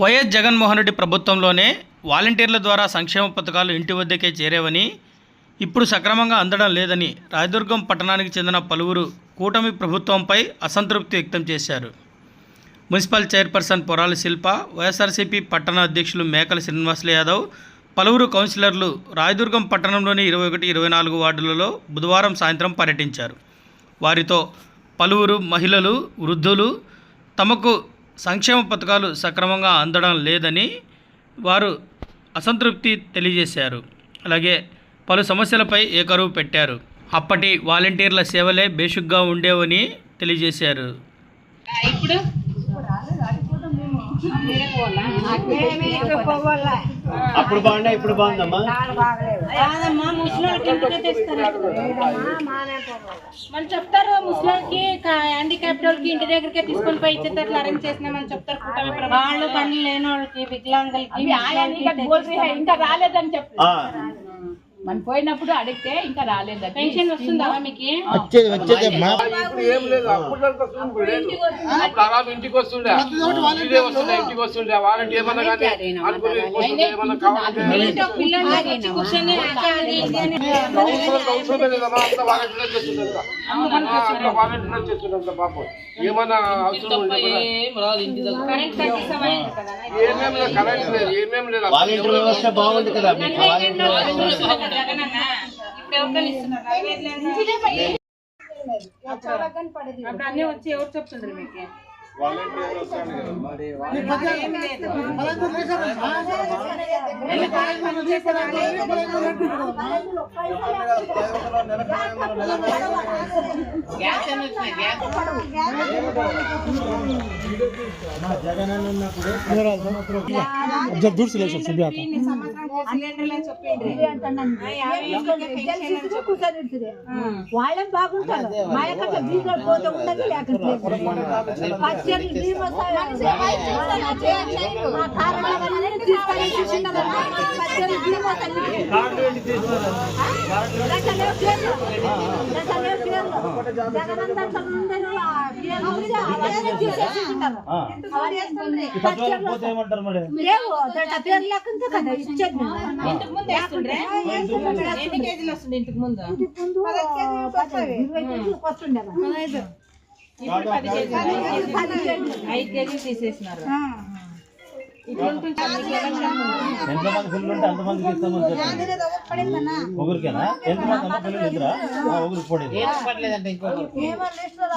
YS Jaganmohan Reddy ప్రభుత్వంలోనే వాలంటీర్ల ద్వారా సంక్షేమ పథకాలు ఇంటి వద్దకే చేరేవని ఇప్పుడు సక్రమంగా అందడం లేదని రాయదుర్గం పట్టణానికి చెందిన పలువురు కూటమి ప్రభుత్వంపై అసంతృప్తి వ్యక్తం చేశారు. Municipal chairperson Porali Shilpa YSRCP పట్టణ అధ్యక్షులు మేకల శ్రీనివాసులు యాదవ్ పలువురు కౌన్సిలర్లు రాయదుర్గం పట్టణంలోని ఇరవై ఒకటి ఇరవై నాలుగు వార్డులలో బుధవారం సాయంత్రం పర్యటించారు. వారితో పలువురు మహిళలు వృద్ధులు తమకు సంక్షేమ పథకాలు సక్రమంగా అందడం లేదని వారు అసంతృప్తి తెలియజేశారు. అలాగే పలు సమస్యలపై ఏకరువు పెట్టారు. అప్పటి వాలంటీర్ల సేవలే బేషుగ్గా ఉండేవని తెలియజేశారు. ఇప్పుడు? అప్పుడు బాగుండే ఇప్పుడు బాగుందమ్మా? వాళ్ళు చెప్తారు ముసలికి హ్యాండిక్యాప్ట్ వాళ్ళకి ఇంటి దగ్గరికి తీసుకొని పోయి ఇచ్చేటట్లు అరేంజ్ చేసినామని చెప్తారు. వాళ్ళు పనులు లేని వాళ్ళకి వికలాంగులకి ఇంకా రాలేదని చెప్పు. ఆ, మనం పోయినప్పుడు అడిగితే ఇంకా రాలేదని పెన్షన్ వస్తుందా మీకు వచ్చేది వచ్చేది మా ఇప్పుడు ఏం లేదు ఇంటికి వస్తుండే ఇదే వస్తుండే ఇంటికి వస్తుండే ఏమన్నా కానీ అనుకుని అవసరం అవసరమే లేదమ్మా అంతా వాలంటీర్ చేస్తుండంత అంతా వాలంటీర్ చేస్తుండంత పాపం ఏమన్నా అవసరం ఉంటే కూడా కరెంట్ తగ్గిస్తామని కదా ఏమేం లేదు కరెంట్ లేదు ఏమేం లేదు వాలంటీర్ వ్యవస్థ బాగుంది కదా మీకు వాలంటీర్ జగనన్న. ఇప్పుడు ఎవరికైనా ఇస్తున్నారు అప్పుడు అన్నీ వచ్చి ఎవరు చెప్తుండ్రు మీకు? जब दूर से ले सकते भी आता ఇన్ని సంవత్సరాలు సిలిండర్లు అని చెప్పిండ్రు. ఆ, యాభై ఇంటికే పెన్షన్ అని చెప్పిండ్రు. వాళ్ళేం బాగుంటారు మా యొక్క బీజాలు పోతే ఉండదు లేకపోతే ఏమంటారు మరి కదా ఇచ్చేది. ఇంతకు ముందు వేస్తుండ్రే? ఎన్ని కేజీలు వస్తుంది ఇంతకు ముందు ముందు పచ్చడి ఇరవై కేజీలకు వస్తుండే కదా. ఇప్పుడు పది కేజీలు. ఐదు కేజీలు తీసేసినారు ఎంతమంది పిల్లలు ఉంటే అంతమందికి ఇస్తామని చెప్పండి. ఒకరికేనా? ఎంతమంది అమ్మ పిల్లలు ఆ, ఒకరికి పడేది ఏమో లిస్టులో